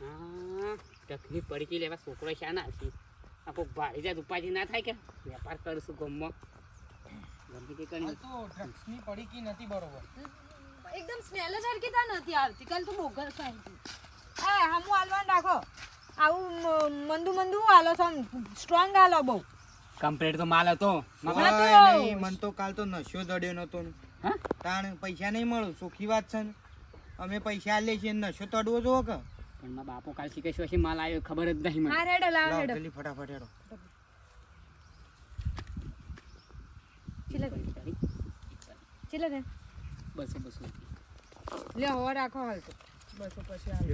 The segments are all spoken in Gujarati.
હા તકલીફ પડી ગઈ લેવા છોકરો શા ના છે? આ કોઈ ભાડી જાય ઉપાજી ના થાય કે? વેપાર કરશું ગમમાં. ગમે તે કરી તો ડ્રગ્સની પડીકી નથી બરોબર. એકદમ સ્મેલ જ હરકીતા નથી આવતી. કાલ તો બોગસ આવી હા હમું હાલવાનું રાખો. આવું મંદુ મંદુ હાલો છો સ્ટ્રોંગ હાલો બહુ. કમ્પ્લેટ તો માલ હતો. મન તો કાલ તો નશો દડ્યો નતો ને. તાણ પૈસા નહીં મળું સુખી વાત છે ને. અમે પૈસા આલે છીએ નશો તડવો જોવો કે? પણ મારા બાપો કાલ શીખે હશે માલ આવ્યો ખબર જ નહીં મને. હા રેડો લાવ લાવ જલ્દી ફટાફટ હેડો ચીલે ચીલે દે. બસો બસો લે હો રાખો હાલ તો. બસો પછી હાલ.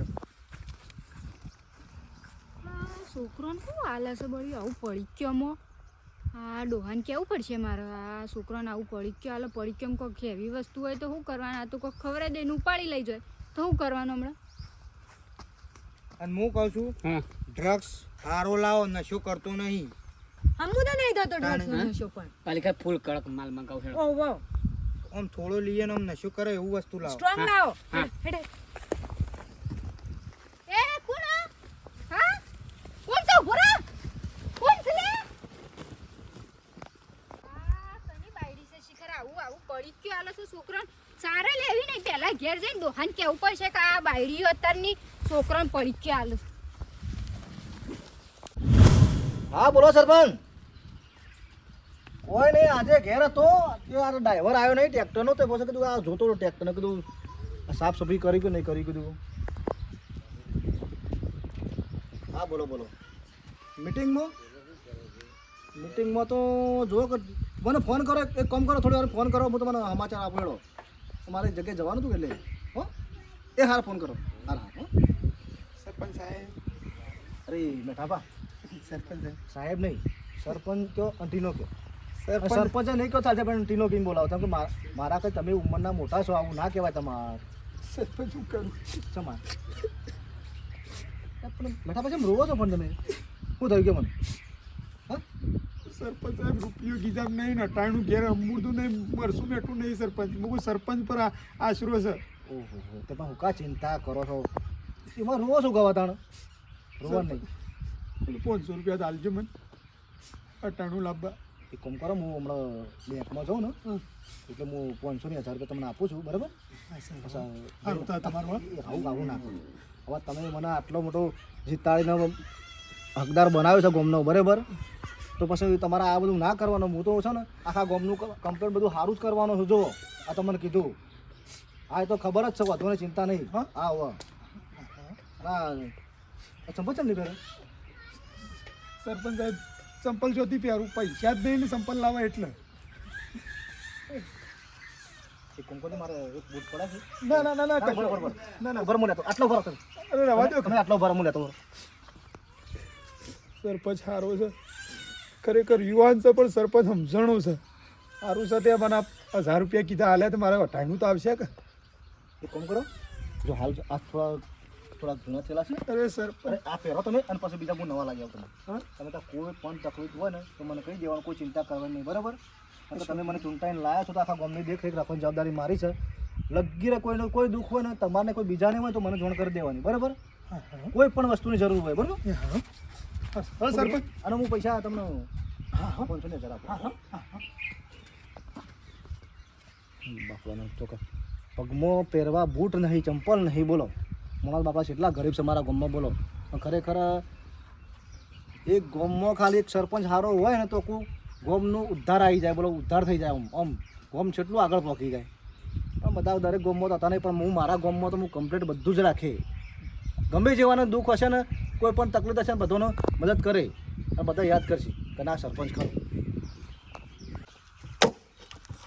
છોકરાને શું હાલે છે બળી? આવું પડી ગયો મો આ ડોહાને કેવું પડશે મારે? આ છોકરાને આવું પડી ગયો. હાલે પડી ગયો કોઈક એવી વસ્તુ હોય તો શું કરવાનું? આ તો કોઈક ખબર દે ઉપાડી લઈ જાય. તો શું કરવાનું હમણાં? અને હું કહું છું ડ્રગ્સ હારો લાવો નશો કરતો નહીં. હમું તો નહીં થતો નશો પણ. પાલિકા ફૂલ કડક માલ મંગાવ છે. ઓ વાહ. આમ થોડો લઈએ ને આમ નશો કરે એવું વસ્તુ લાવો. સ્ટ્રોંગ લાવો. હેડે એ કોણ હા? કોણ છે ઊભો કોણ છે લે? આ સની બાયડી છે શિખર. આવું આવું પડી જ ગયું. આલે છે છોકરાને સારે લેવી નહીં પહેલા ઘેર જઈને દોહાન કેવું પડશે કે આ બાયડી અત્યારની છોકરાને પરીક્ષા આલે હા, બોલો સરપંચ. કોઈ નહીં, આજે ઘેર હતો. તે આ ડ્રાઈવર આવ્યો નહીં ટ્રેક્ટરનો તે પછી કીધું, આ જોતો ટ્રેક્ટરને કીધું સાફ સફાઈ કરી કે નહીં કરી? કીધું. હા, બોલો બોલો. મીટિંગમાં? મીટિંગમાં તો જો મને ફોન કરો, એક કામ કરો, થોડી વાર ફોન કરો, હું તમને સમાચાર આપો એડો મારે જગ્યાએ જવાનું હતું એટલે. હો? એ હાર ફોન કરો. હાર, હો? સરપંચ સાહેબ. અરે મેઠાપા સરપંચ સાહેબ. નહીં સરપંચ કયો અંટીનો ટીનો કયો? સરપંચ. નહીં કહો ચાલશે પણ અંટીનો કીને બોલાવો. તમે મારા કંઈ તમે ઉંમરના મોટા છો આવું ના કહેવાય તમારે. સરપંચ શું કરું? સમાન. પણ બેઠા પછી રોવો છો પણ તમે? શું થયું કે મને? હા? સરપંચ સાહેબ રૂપિયો ગીધામ નહીં નટાણું ઘેર અમૂર્તું નહીં મરસું બેઠું નહીં સરપંચ. બહુ સરપંચ પર આશરો છે. ઓહો હો તે પણ હું કા ચિંતા કરો છો. એમાં રોવો શું ગવા તાણ? રોવા નહીં. પાંચસો રૂપિયા દાલજો મને. અટાણું લાવવા એક કામ કરો હું હમણાં બેંકમાં જાઉં ને એટલે હું પાંચસો ની હજાર રૂપિયા તમને આપું છું બરાબર? તમારું આવું આવું નાખું હવે તમે મને આટલો મોટો જીતાડીને હકદાર બનાવ્યો છે ગોમનો બરાબર? તો પછી તમારે આ બધું ના કરવાનું. હું તો છે ને આખા ગોમનું કમ્પ્લેન બધું સારું જ કરવાનું છું. જો આ તમને કીધું. હા એ તો ખબર જ છે વધુ ચિંતા નહીં. હા. હા હા. ચંપલ ચમ નહીં પહેરે? સરપંચ સાહેબ ચંપલ જોતી પહેરું પૈસા જ નહીં ને ચંપલ લાવવા એટલે. મારે એક બૂટ પડે છે. ના ના ના ના. બરોબર. ના ના. લેતો આટલો ભરો તમે. અરે રવા દો તમે આટલો ભરો હું લેતો સરપંચ સારો છે. ખરેખર યુવાન છે પણ સરપંચ સમજણો છે. સારું છે તે મને હજાર રૂપિયા કીધા હાલે તો મારે અટાણું તો આવશે કે. એક કામ કરો. જો હાલ આ થોડા થોડા જૂના થયેલા છે. અરે સર અરે આ પહેરો તમે અને પછી બીજા બહુ નવા લાગી આવો તમે તમે તો કોઈ પણ તકલીફ હોય ને તો મને કહી દેવાનું કોઈ ચિંતા કરવાની નહીં બરાબર? અને તમે મને ચૂંટાઈને લાયા છો તો આખા ગામની દેખરેખ રાખવાની જવાબદારી મારી છે. લગીરે કોઈનો કોઈ દુઃખ હોય ને તમારે કોઈ બીજાને હોય તો મને જોણ કરી દેવાની બરાબર? કોઈ પણ વસ્તુની જરૂર હોય બરાબર? સરપંચ અને હું પૈસા તમને પાંચસો ને હજાર આપો બાપલાનો ચોક્કસ પગમાં પહેરવા બૂટ નહીં ચંપલ નહીં બોલો. મારા બાપા કેટલા ગરીબ છે મારા ગામમાં, બોલો. ખરેખર એક ગામમાં ખાલી એક સરપંચ સારો હોય ને તો કોઈ ગામનું ઉદ્ધાર આવી જાય, બોલો, ઉદ્ધાર થઈ જાય આમ આમ. ગામ છેટલું આગળ પહોંચી જાય. પણ બધા દરેક ગામમાં તો હતા નહીં, પણ હું મારા ગામમાં તો હું કમ્પ્લીટ બધું જ રાખે. ગમે જેવાને દુઃખ હશે ને, કોઈ પણ તકલીફ હશે ને, બધાને મદદ કરે. અને બધા યાદ કરશે કે ના, સરપંચ ખરો.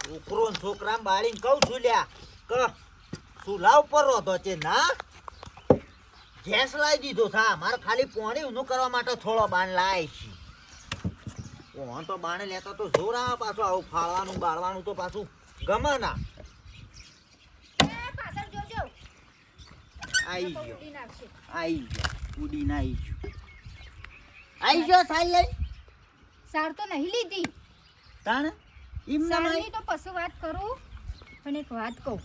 છોકરો છોકરા બાળીને કહું છું, લ્યા ક સુલા ઉપર રહતો છે, ના? ગેસ લાવી દીધો થા મારે ખાલી પોણી ઊંધું કરવા માટે થોડો બાણ લાય છે. ઓહન તો બાણે લેતા તો જોર આવે પાછું. આવું ફાળવાનું બાળવાનું તો પાછું ગમે ના. આઈ ગયો. આઈ ગયો. ઉડીને આઈ ગયો. આઈ ગયો સાઈ લઈ સાર તો નહીં લીધી. તાણ? એમ ના તો પછી વાત કરું. પણ એક વાત કહું.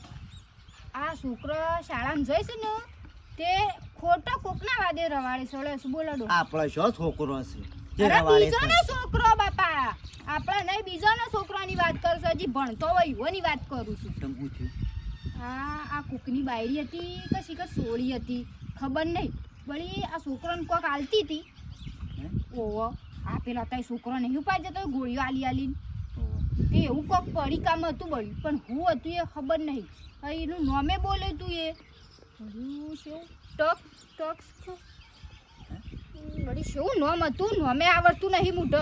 આ છોકરો શાળામાં જઈશ ને તે ખોટો કોકના વાદે રવાડે સોળે બોલો ડો. આપણો શો છોકરો છે? જે રવાડે બીજો છે. ને છોકરો બાપા. આપણે નહીં બીજો ને છોકરાની વાત કરશો હજી ભણતો હોય એવોની વાત કરું છું. તમ પૂછ્યું આ આ કુકની બાયરી હતી કે શીખ સોળી હતી ખબર નહીં. વળી આ છોકરાને કોક આલતી હતી. ઓહો આ પેલા તાઈ છોકરો નહીં ઉપાય જતો ગોળીઓ આલી ઓહો. તે એવું કોક પડી કામ હતું બળ્યું પણ હું હતું એ ખબર નહીં. એનું નામે બોલે તું એ. ટક શું નામ હતું? નામે આવડતું નહીં મોટો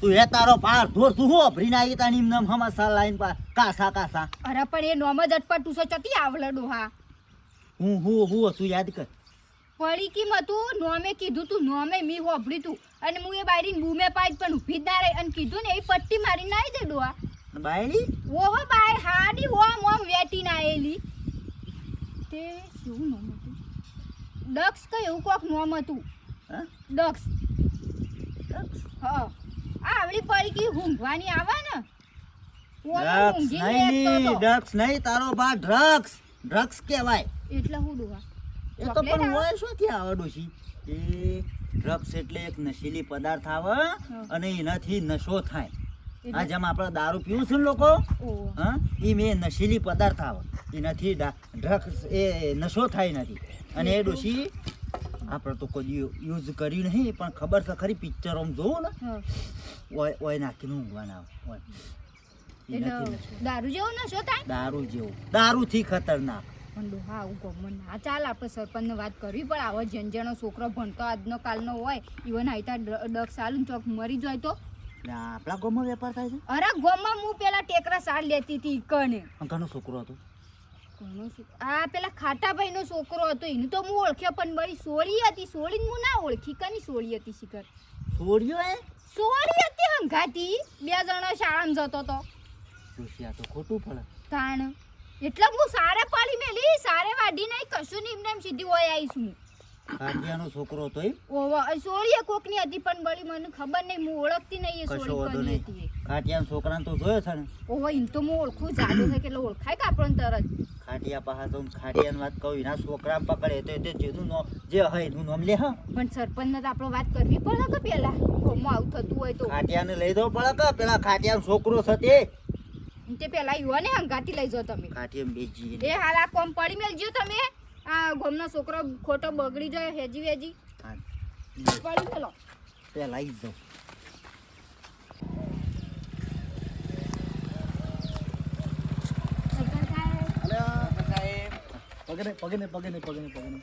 તું એ તારો પાર ધોર તું હું? તાની લાઈન પા કાસા કાસા. અરે પણ એ નામ જ અટપટ તું ચતી આવડે ડોહા હું હું હું તું યાદ કર. પડી કિમ હતું? નોમે કીધું તું નોમે મી હોભળી તું. અને હું એ બાયડીને બૂમે પાડી પણ ઊભી જ ના રહી. અને કીધું ને એ પટ્ટી મારી ના દે ડોહા બાયડી? ઓહો બાય હાડી ઓમ ઓમ વેટી ના આયેલી. તે શું નામ હતું? દક્ષ કે એવું કોક નામ હતું? દક્ષ દક્ષ હા. આ આવડી પડી કી ઊંઘવાની આવે ને? ડ્રગ્સ નહીં. ડ્રગ્સ નહીં તારો બા ડ્રગ્સ. ડ્રગ્સ કહેવાય. એટલે હું ડોહા? એ તો પણ? હોય શું થી આવે ડોશી? એ ડ્રગ્સ એટલે એક નશીલી પદાર્થ આવે અને એનાથી નશો થાય. આ જેમ આપણે દારૂ પીવું છે ને લોકો હા? એ મેં નશીલી પદાર્થ આવે. એ નથી ડ્રગ્સ એ નશો થાય નથી. અને એ ડોશી આપણે તો કોઈ યુઝ કર્યું નહીં પણ ખબર છે ખરી પિક્ચરોમાં જોવું ને ઓય ઓય નાખીને ઊંઘવાના આવે દારૂ જેવો નશો થાય? દારૂ જેવું. દારૂથી ખતરનાક. પણ ડોહા આવું ગમન ના ચાલ આપણે સરપંચને વાત કરવી પણ આવો જણ જણો છોકરો ભણતો આજનો કાલનો હોય ઈવન આઈતા ડગ સાલું ચોક મરી જાય તો આપણા ગામમાં વેપાર થાય છે? અરે ગોમાં હું પેલા ટેકરા સાર લેતી હતી કને ઘણો છોકરો હતો. આ પેલા ખાટાભાઈ નો છોકરો હતો. એનું તો હું ઓળખ્યો પણ મારી સોળી હતી. સોળી હું ના ઓળખી. કની સોળી હતી શિખર? સોળીઓ એ સોળી હતી હંગાતી. બે જણા શાળામાં જતો તો ડોશી તો ખોટું પડે. તાણ. એટલે હું સારે પાડી મેલી. સારે વાડી નહીં કશું નહીં એમને એમ સીધી હોય આવીશ. હું કાઠિયાનો છોકરો હતો એમ? ઓવા સોળીએ કોકની હતી પણ બળી મને ખબર નહીં હું ઓળખતી નહીં એ સોળી કોની હતી કાઠિયાનો છોકરાને તો જોયો છે ને? ઓવા ઇન તો હું ઓળખું જાડો છે કે એટલે ઓળખાય કા આપણને તરત? ખાટિયા પાસે તો ખાટિયાની વાત કહું એના છોકરા પકડે તો તે જેનું નામ જે હોય એનું નામ લે હા. પણ સરપંચને તો આપણે વાત કરવી પડે કે પેલા? કોમો આવું થતું હોય તો. ખાટિયાને લઈ દો પડે કે પેલા ખાટિયાનો છોકરો છે તે? તે પેલા યુવાને હંગાતી લઈ જાઓ તમે. ખાટિયામાં બેજી એ હાલ કોમ પડી મેલજો તમે. આ ગોમનો છોકરો ખોટો બગડી જાય હેજી વેજી. પડી મેલો પેલા. ઈ દઉં પગને પગને પગે પગને પગે ને પગે ને પગે ને પગે ને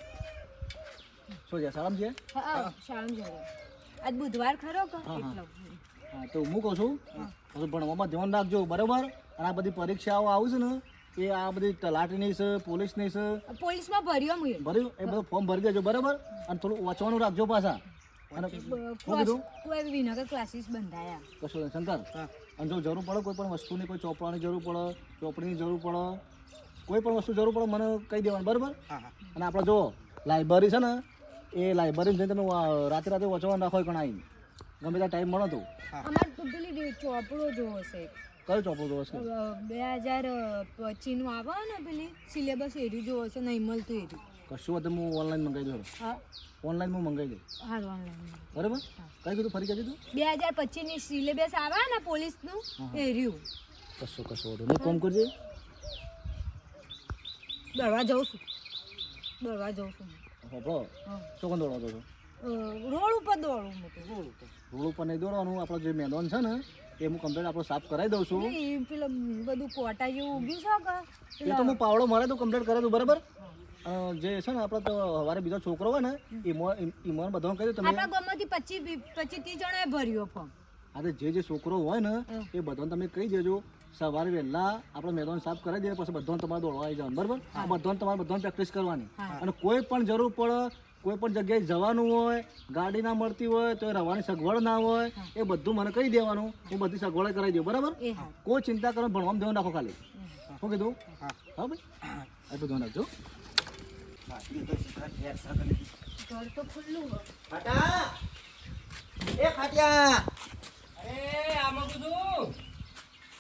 શું છે સારામ છે? હા, શાળામાં જજો. આજ બુધવાર ખરો કે હા, હા. એટલો? હા તો હું કહું છું પણ ભણવામાં ધ્યાન રાખજો બરોબર? અને આ બધી પરીક્ષાઓ આવશે ને એ આ બધી તલાટીની છે પોલીસની છે? પોલીસમાં ભર્યો હું ભર્યું? એ બધું ફોર્મ ભરી દેજો બરાબર? અને થોડું વાંચવાનું રાખજો પાછા. અને કોઈ વિનગર ક્લાસીસ બંધાયા. કશું નહીં શંકર? અને જો જરૂર પડે કોઈ પણ વસ્તુની કોઈ ચોપડાની જરૂર પડે ચોપડીની જરૂર પડે કોઈ પણ વસ્તુ જરૂર પડે મને કહી દેવાનું બરાબર? હા હા. અને આપણે જો લાઇબ્રેરી છે ને એ લાઇબ્રેરી જઈને તમે રાતે રાતે વાંચવાનું રાખો કણ આવીને ગમે ત્યાં ટાઈમ મળો તો. અમારે પેલી ચોપડો જોવો છે. કયો ચોપડો જોવો છે? બે હજાર પચીસનું આવે ને પેલી સિલેબસ એરી જોવો છે નહીં મળતું એરી કશું હતું? હું ઓનલાઈન મંગાવી દઉં હા? ઓનલાઈન હું મંગાવી દઉં. હા ઓનલાઈન બરાબર? કઈ કીધું? ફરી કીધું બે હજાર પચીસની સિલેબસ આવે ને પોલીસનું એર્યું. કશું કશું હતું. નહીં કોમ કરજે? દરવા જઉં છું. દરવા જઉં છું. હોપડો હા. શું કોણ દોડવા દોડો રોડ ઉપર દોડું રોડ ઉપર. રોડ ઉપર નહીં દોડવાનું આપણો જે મેદાન છે ને એ હું કમ્પ્લેટ આપણો સાફ કરાવી દઉં છું. એ પેલું બધું કોટા જેવું ઉગ્યું છે કે એ તો હું પાવડો મારે તો કમ્પ્લેટ કરે દઉં બરાબર? જે છે ને આપણે તો સવારે બીજો છોકરો હોય ને એ મો એ મોન બધાને કહી દો તમે આપણા ગામમાંથી પચીસ પચીસ ત્રીસ જણાએ ભર્યો ફોર્મ આજે જે જે છોકરો હોય ને એ બધાને તમે કહી દેજો સવારે વહેલા આપણે મેદાન સાફ કરાવી દઈએ પછી બધાને તમારે દોડવા આવી જવાનું બરાબર? આ બધાને તમારે બધાને પ્રેક્ટિસ કરવાની. અને કોઈ પણ જરૂર પડે કોઈ પણ જગ્યાએ જવાનું હોય ગાડી ના મળતી હોય તો એ રવાની સગવડ ના હોય એ બધું મને કહી દેવાનું. હું બધી સગવડ કરાવી દઉં બરાબર? કોઈ ચિંતા કરો ભણવામાં ધ્યાન રાખો ખાલી. શું કીધું? હા. હા ભાઈ? એટલું ધ્યાન રાખજો.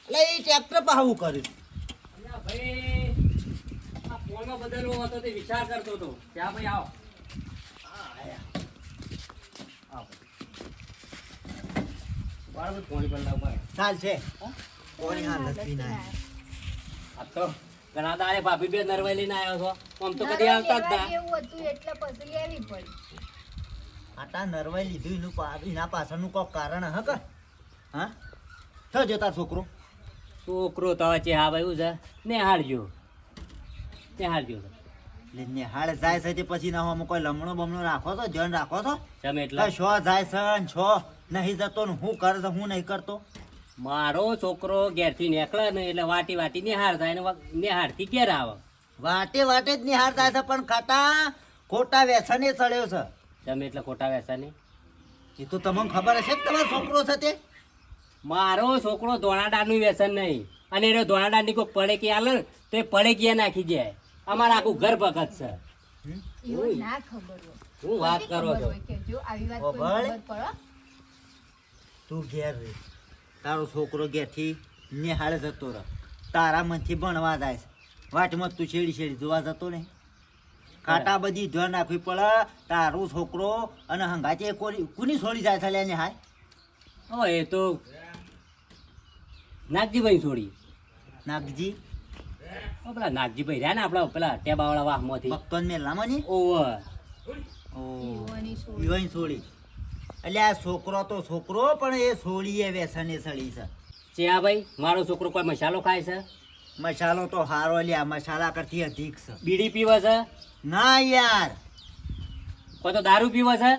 ટ્રેક્ટર કર્યું. ભાઈ આ ફોનમાં બદલવો હતો તે વિચાર કરતો હતો. ત્યાં ભાઈ આવો. ચાલશે. ઘણા દાડે ભાભી બે નરવાઈ લઈને આવ્યો છો. આમ તો કદી આવતા જ આટા નરવાઈ લીધું એનું એના પાછળનું કોઈ કારણ હક હા? થયો છોકરો. છોકરો તો વચ્ચે હા ભાઈ ને હારજો ને હારજો નિહાળ જાય છે તે પછી ના હું કોઈ લમણો બમણો રાખો છો ધ્યાન રાખો છો? તમે એટલે? છો જાય છે ને છો નહીં જતો ને હું કરે છે હું નહીં કરતો? મારો છોકરો ઘેરથી નીકળે ને એટલે વાટી વાટી નિહાળ થાય ને નિહાળથી ઘેર આવે. વાટે વાટે જ નિહાળ થાય છે પણ ખાતા ખોટા વ્યસને ચડ્યો છે. તમે એટલે ખોટા વ્યસન એ તો તમને ખબર હશે તમારો છોકરો છે તે? મારો છોકરો ધોળાડાનું વ્યસન નહીં. અને એને ધોળાડાની કોઈ પડે કે આલે તો એ પડે કે નાખી જાય અમારા આખું ઘર ભગત છે. એવું ના ખબર હું વાત કરો છો? જો આવી વાત ઓ ખબર તું ઘેર રે. તારો છોકરો ઘેરથી નિહાળે જતો રહે. તારા મનથી ભણવા જાય છે. વાટમાં તું છેડી છેડી જોવા જતો નહીં. કાંટા બધી ધ્યાન નાખવી પડે. તારો છોકરો અને હંગાચે કોની કોની છોડી જાય છે લેને હાય? ઓ એ તો નાગજીભાઈ છોડી. નાગજી? પેલા નાગજીભાઈ રહ્યા ને આપણા પેલા ટેબાવાળા વાહમાંથી. ભક્તોન ને ની? ઓવર ઓ ઈવોની છોડી એટલે આ છોકરો તો છોકરો પણ એ છોડી એ વ્યસને સળી છે. આ ભાઈ મારો છોકરો કોઈ મસાલો ખાય છે? મસાલો તો હારો લ્યા મસાલા કરતી અધિક છે. બીડી પીવે છે? ના યાર. કોઈ તો દારૂ પીવે છે?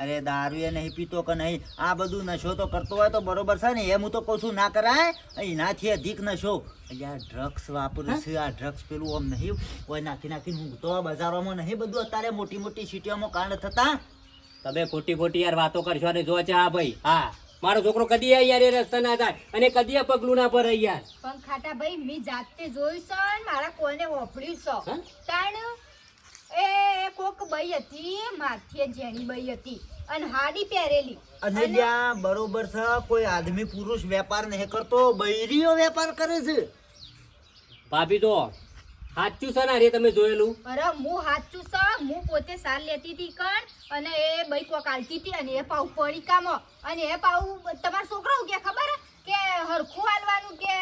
અરે દારૂ એ નહીં પીતો કે નહીં આ બધું નશો તો કરતો હોય તો બરોબર છે ને એમ હું તો કહું છું ના કરાય. એનાથી અધિક નશો. આ ડ્રગ્સ વાપરું છે આ ડ્રગ્સ પેલું આમ નહીં કોઈ નાખી નાખીને હું તો બજારોમાં નહીં બધું અત્યારે મોટી મોટી સિટીઓમાં કાંડ થતા. તમે ખોટી ખોટી યાર વાતો કરશો ને જો છે હા ભાઈ હા. મારો છોકરો કદી યાર એ રસ્તા ના થાય અને કદી આ પગલું ના ભરે યાર. પણ ખાટા ભાઈ મેં જાતે જોયું છે મારા કોને વફડ્યું છે. તાણ એ કોક બઈ હતી માથે જેણી બઈ હતી. અને હાડી પહેરેલી. અને જ્યાં બરોબર છે કોઈ આદમી પુરુષ વેપાર નહીં કરતો બૈરીઓ વેપાર કરે છે. ભાભી તો સાચું છે ને અરે તમે જોયેલું? અરે હું સાચું છે હું પોતે સાર લેતી હતી કણ અને એ બઈ કોક આલતી હતી અને એ પાઉ પડી કામો. અને એ પાઉ તમારા છોકરાઓ કે ખબર કે હરખું હાલવાનું કે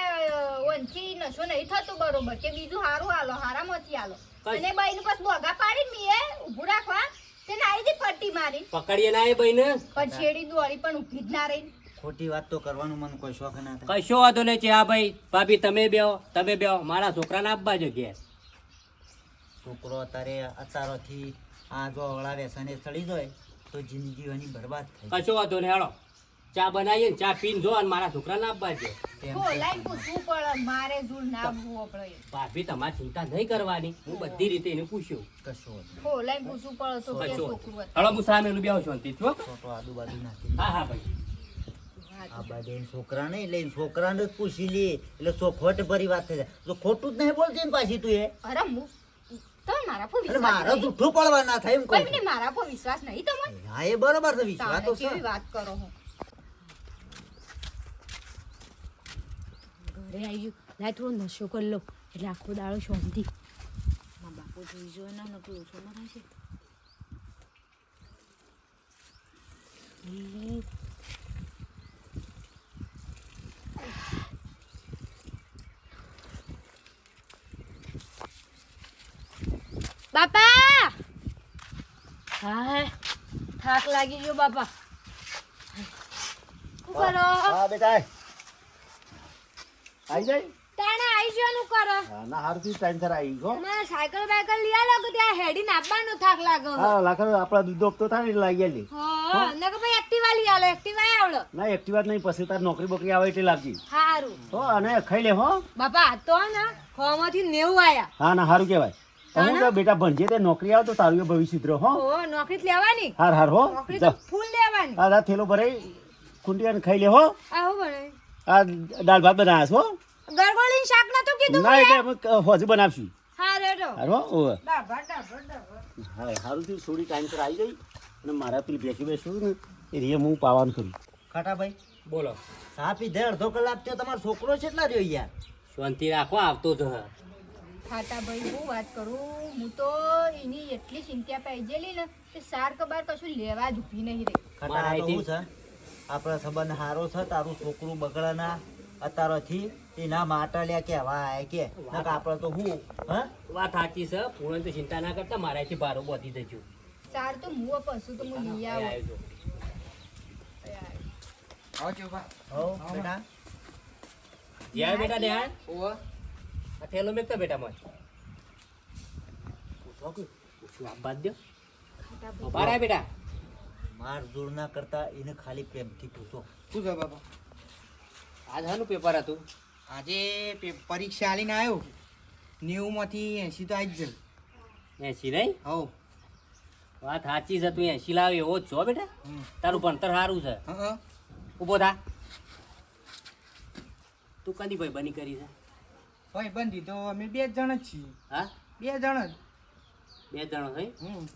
ઓનથી નશો નહીં થતું બરોબર કે બીજું હારું હાલો હારામાંથી હાલો. અને બઈનું બસ બોગા પાડી મીએ ઊભું રાખવા. તેને આવી હતી પટ્ટી મારી પકડીએ ના એ ભાઈ પણ છેડી દોડી પણ ઊભી જ ના રહી. ખોટી વાત તો કરવાનું મને કોઈ શોખ ના થાય. કશો વાંધો નહીં છે આ ભાઈ ભાભી તમે બેહો તમે બેહો મારા છોકરાને આપવા જો ઘેર. છોકરો અત્યારે અત્યારથી આ જો અવળા વ્યસને ચડી જાય તો જિંદગી એની બરબાદ થઈ કશો વાંધો નહીં હેડો ચા બનાવીએ ને ચા પીને જો અને મારા છોકરાને આપવા જો ભાભી તમારે ચિંતા નહીં કરવાની. હું બધી રીતે એને પૂછ્યું. હળો હું સામે બેહો છું છો તો તો આજુબાજુ હા હા ભાઈ. આ બધે છોકરા નહીં લઈને છોકરાને જ પૂછી લે. એટલે ખોટ ભરી વાત થઈ જાય. તો ખોટું જ નહીં બોલતી ને પાછી તું એ. અરે હું મારા પર એટલે વિશ્વાસ મારો જૂઠું પડવા ના થાય એમ કહું મારા પર વિશ્વાસ નહીં તમારે હા એ બરોબર છે. વિશ્વાસ તો તાણે છે. કેવી વાત કરો છો? ઘરે આવી ગયું લાય થોડો નશો કરી લો એટલે આખો દાડો શાંતિ મારા બાપો જોઈ જો ના નકલો ઓછો ના થાય છે ઈ. બાપા હા થાક લાગી ગયો બાપા શું કરો હા બેટા આવી જાય? તાણે આવી જવાનું કરો. ના હારતી ટાઈમ થર આવી ગયો. ના સાયકલ બાયકલ લઈ આલો કે ત્યાં હેડી નાખવાનો થાક લાગે? હા લાખર આપડા દૂધ આપતો થાય એટલે લાગી આલી હા ને કે ભાઈ એક્ટિવા લઈ આલો એક્ટિવા આવડો ના એક્ટિવા નહીં પછી તાર નોકરી બોકરી આવે એટલે લાગજી હારું. હો અને ખાઈ લે હો. બાપા તો ને ખોમાંથી નેવું આયા. હા ના સારું કહેવાય. હું બેટા ભણજે તે નોકરી આવતો તારું ભવિષ્ય સુધરે હો. નોકરી લેવાની? હાર હાર હો. નોકરી તો ફૂલ લેવાની. હા થેલો ભરાઈ ખૂંટિયાને ખાઈ લે હો. આવો બને આ દાળ ભાત બનાવ્યા છો? ગરગોળીનું શાક નતું કીધું ના એટલે હોજી બનાવશું. હા રેડો હારો હો ઓવે. હા હારું થયું થોડી ટાઈમ પર આવી ગઈ અને મારા પેલી ભેગી બેસું ને એ રે હું પાવાનું કર્યું. ખાટાભાઈ બોલો. સાપી પીધે અડધો કલાક થયો તમારો છોકરો કેટલા રહ્યો યાર શાંતિ રાખો આવતો જ ખાટાભાઈ હું વાત કરું? હું તો એની એટલી ચિંતા પાઈ ગયેલી ને કે સાર કબાર કશું લેવા જ ઊભી નહીં રહી. ખાટા આપણા સંબંધ સારો છે તારું છોકરું બગડે ના અત્યારથી એના માટલ્યા કહેવાય કે. નકર આપણે તો હું હા? વાત સાચી છે પૂરણ તો ચિંતા ના કરતા મારાથી બારો બોધી દેજો. સાર તો હું પશુ તો હું લઈ આવું. આવ્યો આવજો. બા હો બેટા. જ્યાં બેટા ધ્યાન ઓ આ થેલો મેકતા બેટા મત પૂછો કે. પૂછું આપ બાદ દો બારા બેટા. માર જોર ના કરતા એને ખાલી પ્રેમથી પૂછો. શું છે બાપા? આજ હાનું પેપર હતું? આજે પરીક્ષા આલીને આવ્યો નેવુંમાંથી એંશી તો આવી જ જાય એસી નહીં? હો વાત સાચી છે તું એસી લાવી એવો જ છો બેટા. તારું ભણતર સારું છે. હા ઊભો થા. તું કદી ભાઈ બની કરી છે? ભાઈ બંધી તો અમે બે જ જણ જ છીએ. હા? બે જણ જ. બે જણ છે હમ.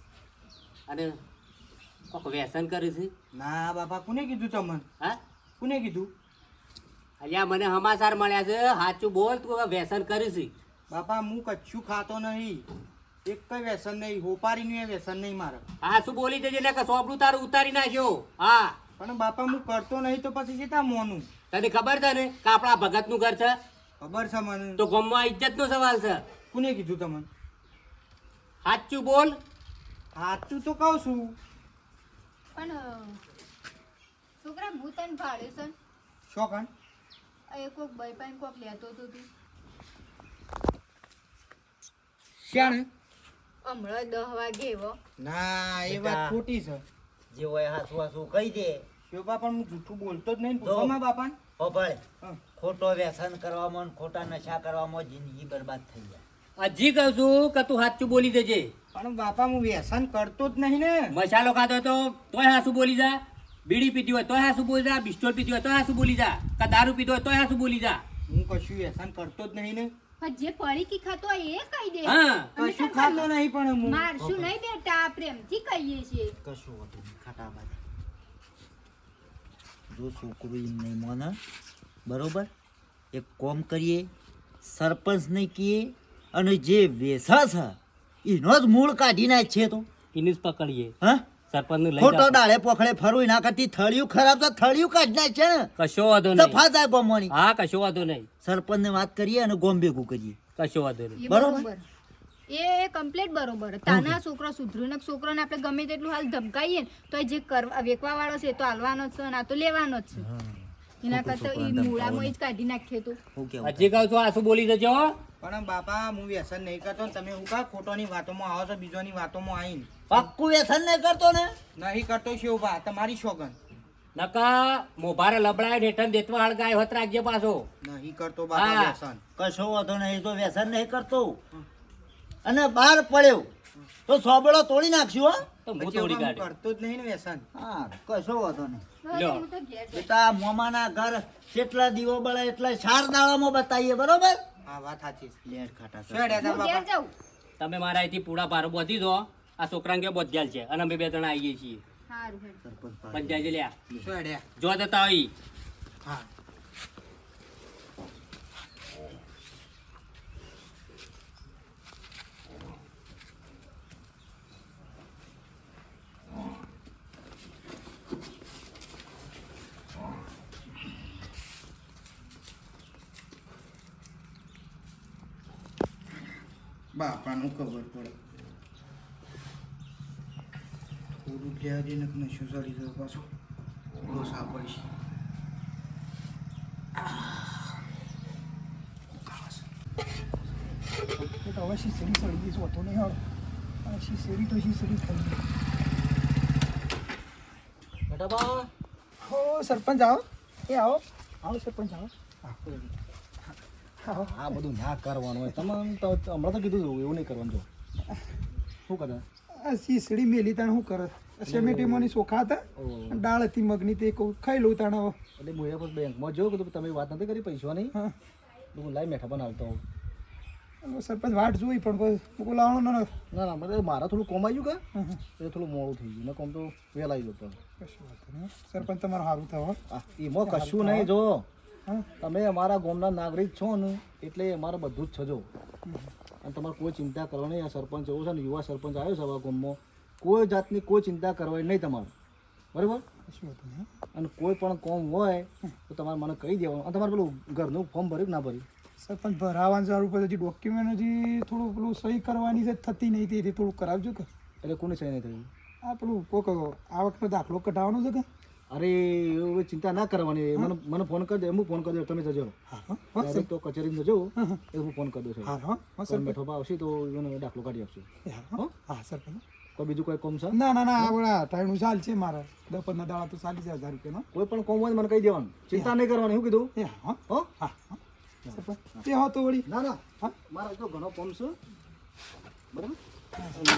અને કોક વ્યસન કરે છે? ના બાપા કોને કીધું તમને? હા? કોને કીધું? અલ્યા મને સમાચાર મળ્યા છે. સાચું બોલ તું હવે વ્યસન કરી છે. બાપા હું કચ્છું ખાતો નહીં. એક કઈ વ્યસન નહીં. હોપારીનું એ વ્યસન નહીં મારે. હા શું બોલી દેજે ને કે સોપડું તારું ઉતારી નાખ્યો. હા. પણ બાપા હું કરતો નહીં તો પછી સીતા મોનું? તને ખબર છે ને? કે આપણા ભગતનું ઘર છે? ખબર છે મને. તો ગમવા ઇજ્જતનો સવાલ છે. કોને કીધું તમને? સાચું બોલ. સાચું તો કહું છું. પણ છોકરા હું તને ભાડે છે. ને. શોખન એ કોક ભાઈ પાસે કોક લેતો તો તું. શ્યાણ? હમણાં દહ વાગે એવો. ના એ વાત. ખોટી છે. જે હોય હાસુ હાસુ કહી દે. શિવબા પણ હું જૂઠું બોલતો જ નહીં. પૂછો માં બાપા હો. ભાઈ ખોટો વ્યસન કરવામાં ને ખોટા નશા કરવામાં જિંદગી બરબાદ થઈ જાય. હજી કહું છું કે તું સાચું બોલી દેજે. પણ બાપા હું વ્યસન કરતો જ નહીં ને. મસાલો ખાતો હોય તો તોય હાસું બોલી જા. બીડી પીતી હોય તોય હાસું બોલી જા. બિસ્ટોલ પીતી હોય તોય હાસું બોલી જા. કે દારૂ પીતો હોય તોય હાસું બોલી જા. હું કશું વ્યસન કરતો જ નહીં ને. જે જે પડીકી ખાતો હોય એ કહી દે. હા. કશું ખાતો નહીં પણ હું મારશું નહીં બેટા પ્રેમથી કહીએ છીએ. કશું હોતું ખાટા બાજુ જો છોકરું એમ નહીં માને બરોબર? એક કોમ કરીએ સરપંચ નહીં કહીએ અને જે વેસા છે એનો જ મૂળ કાઢી નાખ છે તો. એને જ પકડીએ. હા? સરપંચ લઈ ખોટો ડાળે પોખડે ફરવું એના કરતી થળિયું ખરાબ તો થળિયું કાઢી નાખ છે ને. કશો વાંધો નહીં. સફા જાય ગોમવાની હા કશો વાંધો નહીં. સરપંચ ને વાત કરીએ અને ગોમ ભેગું કરીએ. કશો વાંધો નહીં. એ બરોબર. બરોબર. એ કમ્પ્લીટ બરોબર. તાના છોકરો સુધરીને છોકરોને આપણે ગમે તેટલું હાલ ધમકાઈએ ને તો જે કરવા વેકવા વાળો છે તો હાલવાનો જ છે ને આ તો લેવાનો જ છે. એના કરતા એ મૂળામાં જ કાઢી નાખીએ તો. હું હજી કહું છું આ બોલી દેજો હો. પણ બાપા હું વ્યસન નહીં કરતો તમે હું કા ખોટોની વાતોમાં આવો છો બીજોની વાતોમાં આવીને? પક્કું વ્યસન નહીં કરતો ને? નહીં કરતો શિવભા તમારી શોગન નકા મોભારે લબડાય ને દેતવા હળગાય હોત રાખજે પાછો. નહીં કરતો બાપા વ્યસન. કશો વાંધો નહીં તો વ્યસન નહીં કરતો. અને બહાર પડ્યો. તો સોબળો તોડી નાખશું હો. તો હું તોડી હું કરતો જ નહીં ને વ્યસન. હા કશો વાંધો નહીં. જઈશ. બેટા મોમાના ઘર કેટલા દીવો બળે એટલા ચાર દાડામાં બતાવીએ બરોબર? હા વાત સાચી છે. ખાટા શું હેડ્યા હું ઘેર બાપા? જાઉં. તમે મારા અહીંથી પૂડા પારો બોધી દો. આ છોકરાને કે બોધ્યાલ છે. અને અમે બે જણા આવીએ છીએ. સારું હેડ. સરપંચ પાસે. પંચાયત લ્યા. જો જતા આવી હા. બાપાનું ખબર પડે. થોડું લેવા જઈને નશો ચડી ગયો પાછો. થોડો સાંભળીશ હવે શીસડી સડી ગઈ હોતો નહીં હાલ. આ શીસડી તો શીસડી થઈ ગઈ. બેટા હો સરપંચ આવો. એ આવો. આવો સરપંચ આવો. આવો આ બધું ના કરવાનું હોય. તમે તો હમણાં તો કીધું હતું, એવું નહીં કરવાનું જો. શું કરે? સીસડી મેલી તાણ શું કરે? સેમેટીમાંની ચોખા હતા? દાળ હતી મગની તે ખાઈ લઉં તાણ એટલે હું એ બેંકમાં જોયું કીધું તમે વાત નથી કરી પૈસાની હા. તો હું લાઈ મેઠા બનાવતો હોઉં. સરપંચ વાટ જોઈ પણ કોઈ હું લાવવાનો ના ના ના મને મારા થોડું કમાયું કે? હા, હા. થોડું મોડું થઈ ગયું. ને કોમ તો વહેલાઈ જતો નહીં. સરપંચ તમારું સારું થાવ હો. એમાં કશું નહીં જો. હા તમે અમારા ગામના નાગરિક છો ને એટલે અમારે બધું જ છજો અને તમારે કોઈ ચિંતા કરવાની આ સરપંચ એવો છે ને યુવા સરપંચ આવ્યો છે આ ગામમાં. કોઈ જાતની કોઈ ચિંતા કરવાની નહીં તમારે. બરાબર? અને કોઈ પણ કોમ હોય તો તમારે મને કહી દેવાનું. અને તમારે પેલું ઘરનું ફોર્મ ભર્યું કે ના ભર્યું? સરપંચ ભરાવાનું સારું પડે હજી ડોક્યુમેન્ટ હજી થોડું પેલું સહી કરવાની છે થતી નહીં તે રીતે થોડું કરાવજો કે. એટલે કોની સહી નહીં થયું? આ પેલું કોક આવકનો દાખલો કઢાવવાનો છે કે? અરે હવે ચિંતા ના કરવાની. મને મને ફોન કરી દે હું ફોન કરી દઉં તમે જજો. હા હા. હા તો કચેરીમાં જજો હા, હા. એ હું ફોન કરી દઉં છું હા. હા હા ફોન બેઠો આવશે તો એને દાખલો કાઢી આપશું. હા, સર હા કોઈ બીજું કોઈ કોમ છે? ના ના ના આવડા ટાઈમ ચાલ છે મારા. પંદર દાડા તો ચાલી જાય હજાર રૂપિયાનો. કોઈ પણ કોમ હોય મને કહી દેવાનું. ચિંતા નહીં કરવાની શું કીધું? હા હો. હા? હા તે હો તો વળી. ના ના. હા. મારા તો ઘણો કોમ છે. બરાબર?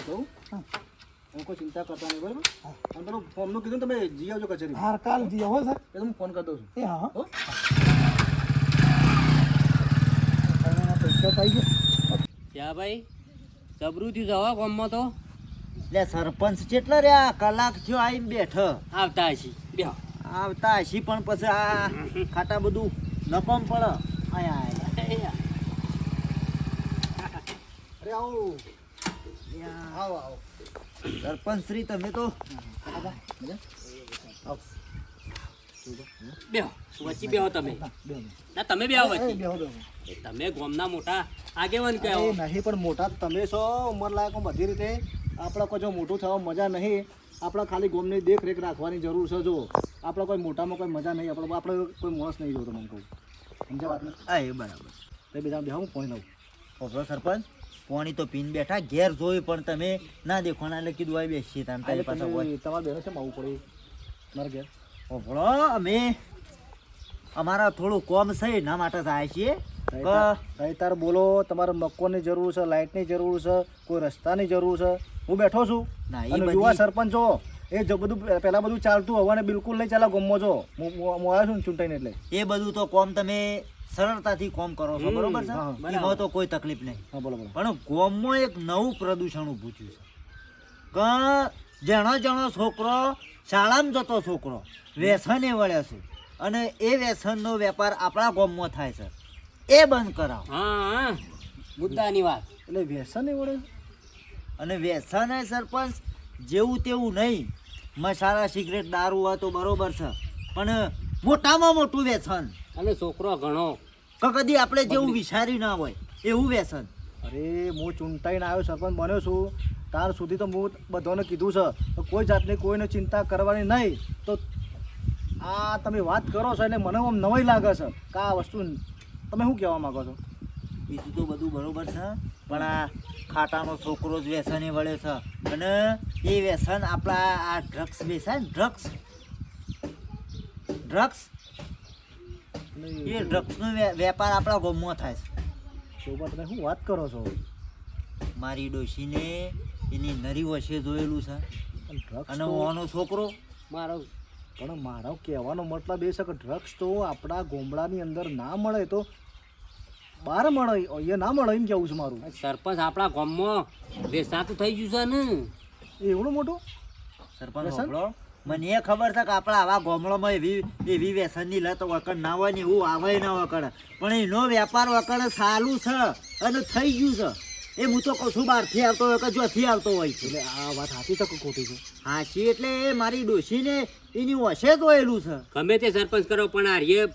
હું. હા. હું. કોઈ ચિંતા કરતા નહીં બરાબર? અને પેલું ફોર્મનું કીધું ને તમે જી આવજો કચેરી હા કાલ જી આવો સર એ તો હું ફોન કરી દઉં છું. એ હા. હા? પૈસા થઈ ગયા ત્યાં ભાઈ? જબરું થયું જવા ગામમાં તો. એટલે સરપંચ કેટલા રહ્યા? કલાક થયો આવીને બેઠ. આવતા હશે. બેહો. આવતા હશી પણ પછી આ ખાટા બધું નપમ પડે. અહીંયા આયા અરે આવો. આવો આવો. સરપંચ શ્રી તમે તો. બેહો વચ્ચે બેહો તમે. ના તમે બેહો વચ્ચે. તમે ગોમના મોટા આગેવાન કહેવો નહીં પણ મોટા તમે છો. ઉંમર લાયક બધી રીતે. આપણે કોઈ જો મોટું થવા મજા નહીં. આપણે ખાલી ગોમની દેખરેખ રાખવાની જરૂર છે જો આપણે કોઈ મોટામાં કોઈ મજા નહીં. આપણે આપણે કોઈ માણસ નહીં જોતો મને કહું. સમજ્યા વાત હા એ બરાબર. તે બીજા બેહો હું ફોન લઉં. સરપંચ. પોણી તો પીન બેઠા ઘેર જોઈ પણ તમે ના દેખો ના એટલે કીધું આવી બેસીએ તમે તારી પાસે હોય. તમારા છે આવું પડે. મારે ઘેર. ઓભળો અમે અમારા થોડું કોમ છે એના માટે થાય છીએ ક- તાર બોલો તમારે મકોની જરૂર છે લાઇટની જરૂર છે કોઈ રસ્તાની જરૂર છે. હું બેઠો છું. અને યુવા સરપંચ છો. એ જો બધું પહેલા બધું ચાલતું હવાને બિલકુલ નહીં ચાલે ગમો છો. હું આવ્યો છું ને ચૂંટાઈને એટલે. એ બધું તો કોમ તમે સરળતાથી કોમ કરો છો બરોબર છે? હા, એમાં તો કોઈ તકલીફ નહીં. પણ ગોમમાં એક નવું પ્રદૂષણ ઊભું થયું છે. કે જણો જણો છોકરો શાળામાં જતો છોકરો વ્યસને વળે છે. અને એ વ્યસનનો વેપાર આપણા ગામમાં થાય છે. એ બંધ કરાવો. હા મુદ્દાની વાત. એટલે વ્યસન વળે વડે અને વ્યસન એ સરપંચ જેવું તેવું નહીં. મસાલા સિગરેટ દારૂ હોય તો બરોબર છે. પણ મોટામાં મોટું વ્યસન અને છોકરો ઘણો. કે કદી આપણે જેવું વિચાર્યું ના હોય એવું વ્યસન. અરે હું ચૂંટાઈને આવ્યો સરપંચ બન્યો છું. તાર સુધી તો હું બધાને કીધું છે. તો કોઈ જાતની કોઈને ચિંતા કરવાની નહીં. તો આ તમે વાત કરો છો એટલે મને આમ નવાઈ લાગે છે કે આ વસ્તુ તમે શું કહેવા માંગો છો? બીજું તો બધું બરોબર છે. પણ આ ખાટાનો છોકરો જ વ્યસને વળે છે. અને એ વ્યસન આપણા આ ડ્રગ્સ વેસાય ડ્રગ્સ ડ્રગ્સ એ ડ્રગ્સનો વે- વેપાર આપણા ગામમાં થાય છે. શોભા તમે શું વાત કરો છો? મારી ડોશીને એની નરી વશે જોયેલું છે. અને ઓનો છોકરો? મારો પણ મારો કહેવાનો મતલબ એ છે કે ડ્રગ્સ તો આપણા ગોમડાની અંદર ના મળે તો બહાર મળે અહીંયા ના મળે એમ કેવું છે મારું? સરપંચ આપણા ગામમાં વેસાતું થઈ ગયું છે ને. એવડું મોટું? સરપંચ મને એ ખબર છે કે આપણા આવા ગામડામાં એવી એવી વ્યસનની લત વકડ ના હોય ને એવું આવે ના વકડે પણ એનો વેપાર વકર સારું છે અને થઈ ગયું છે. એ હું તો કહું છું બહારથી આવતો હોય કે જોથી આવતો હોય છે. આ વાત હાથી તો ખોટી છે? હાસી એટલે એ મારી ડોશીને એની વશે જોયેલું છે. ગમે તે સરપંચ કરો પણ આ રે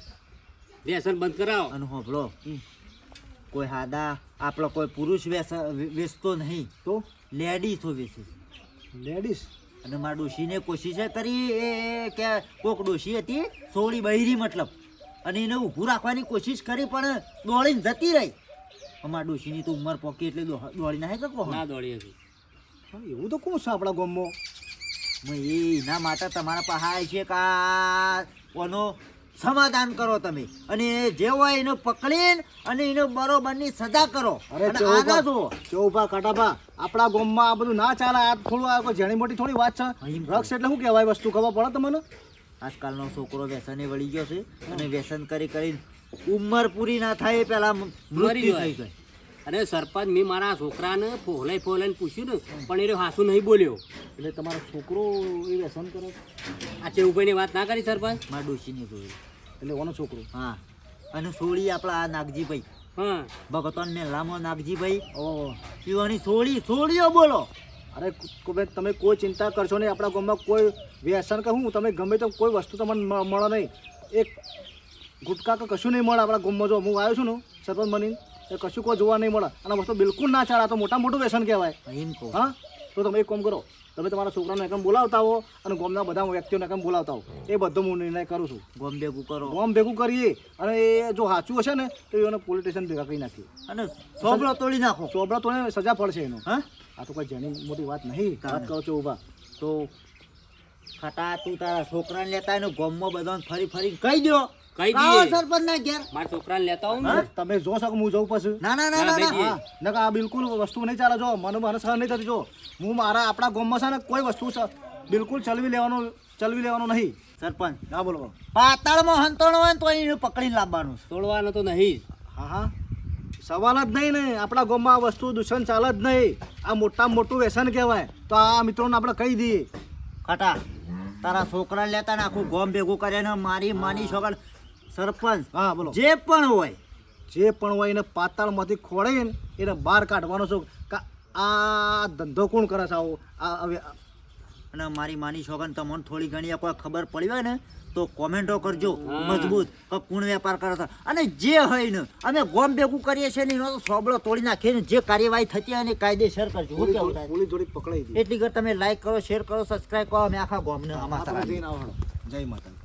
વ્યસન બંધ કરાવો. અને હોભળો કોઈ હાદા આપણો કોઈ પુરુષ વેસ વેચતો નહીં. તો? લેડીઝો તો વેચે છે. લેડીઝ અને મારા ડોશીને કોશિશ કરી એ કે કોક ડોશી હતી સોળી બૈરી મતલબ. અને એને ઊભું રાખવાની કોશિશ કરી પણ દોડીને જતી રહી. અમારા ડોશીની તો ઉંમર પોકી એટલે દોડીને દોડી નાખે શકો ના દોડી હતી. એવું તો કોણ છે આપણા ગામમાં? એ એના માટે તમારા પાસે છે કે કોનો ઓનો સમાધાન કરો તમે. અને જે હોય એને પકડીને અને એને બરોબરની સજા કરો. અરે આના જુઓ. ચોભા કાટાભા આપણા ગામમાં આ બધું ના ચાલે. આ થોડું આ કોઈ જેણી મોટી થોડી વાત છે. ડ્રગ્સ એટલે શું કહેવાય વસ્તુ? ખબર પડે તમને? આજકાલનો છોકરો વ્યસને વળી ગયો છે અને વ્યસન કરી કરીને ઉંમર પૂરી ના થાય એ પહેલાં મરી મૃત્યુ જાય. થઈ જાય. અરે સરપંચ મેં મારા છોકરાને ફોલાઈ ફોલાઈને પૂછ્યું ને પણ એ હાસુ નહીં બોલ્યો. એટલે તમારો છોકરો એ વ્યસન કરે છે? આ ચેવુભાઈની વાત ના કરી સરપંચ? મારા ડોશીની જોયું. એટલે ઓનો છોકરો. હા. અને સોળી આપણા આ નાગજીભાઈ. હા. ભગતોન લામો નાગજીભાઈ. ઓ. પીવાની સોળી સોળીઓ બોલો. અરે કો- તમે કોઈ ચિંતા કરશો નહીં. આપણા ગામમાં કોઈ વ્યસન કે હું તમે ગમે તો કોઈ વસ્તુ તમને મળે નહીં. એક ગુટકા કે કશું નહીં મળે આપણા ગામમાં જો. હું આવ્યો છું ને સરપંચ બની એ કશું કોઈ જોવા નહીં મળે. અને વસ્તુ બિલકુલ ના ચાલે. તો મોટા મોટું વ્યસન કહેવાય. હા? તો તમે એક કામ કરો. તમે તમારા છોકરાને એકમ બોલાવતા હો અને ગોમના બધા વ્યક્તિઓને એકમ બોલાવતા હો એ બધો હું નિર્ણય કરું છું. ગોમ ભેગું કરો. ગોમ ભેગું કરીએ અને એ જો સાચું હશે ને તો એને પોલીસ સ્ટેશન ભેગા કરી નાખીએ. અને સોબળો તોડી નાખો. ચોબડા તોડે સજા પડશે એનો. હા? આ તો કોઈ જેની મોટી વાત નહીં. વાત કરો છો ઊભા તો ખટા તું તારા છોકરાને લેતા એનો ગોમમાં બધાને ફરી ફરી કહી દો આવો સરપંચ ના ઘેર. મારા છોકરાને લેતા આવું ને? તમે જો શકો હું જઉં પછી. ના ના ના ના, આ બિલકુલ વસ્તુ નહીં ચાલે જો. મને મને સહન નહીં થતી જો. હું મારા આપણા ગામમાં છે ને કોઈ વસ્તુ બિલકુલ ચલવી લેવાનું ચલવી લેવાનું નહીં. સરપંચ ના બોલો. પાતાળમાં હંતોણ હોય તો એને પકડીને લાવવાનું. તોડવાનો તો નહીં હા હા. સવાલ જ નહીં ને. આપણા ગામમાં આ વસ્તુ દૂષણ ચાલે જ નહીં. આ મોટામાં મોટું વ્યસન કહેવાય. તો આ મિત્રોને આપણે કહી દઈએ. ખટા તારા છોકરાને લેતા ને આખું ગોમ ભેગું કરે ને મારી માની છોકરા સરપંચ. હા બોલો. જે પણ હોય. જે પણ હોય એને પાતાળમાંથી ખોળીને એને બહાર કાઢવાનો છો. આ ધંધો કોણ કરે છે આવો? આ હવે અને મારી માની છોકરાને તમને થોડી ઘણી આપણે ખબર પડી હોય ને તો કોમેન્ટો કરજો. મજબૂત. કે કોણ વેપાર કરે છે. અને જે હોય ને અમે ગોમ ભેગું કરીએ છીએ ને એનો તો સોબળો તોડી નાખીને જે કાર્યવાહી થતી હોય ને કાયદેસર કરજો. હું કેવું થાય? થોડી પકડાઈ એટલી ઘર તમે લાઈક કરો શેર કરો સબસ્ક્રાઈબ કરો. અમે આખા ગોમને હેડો. જય માતા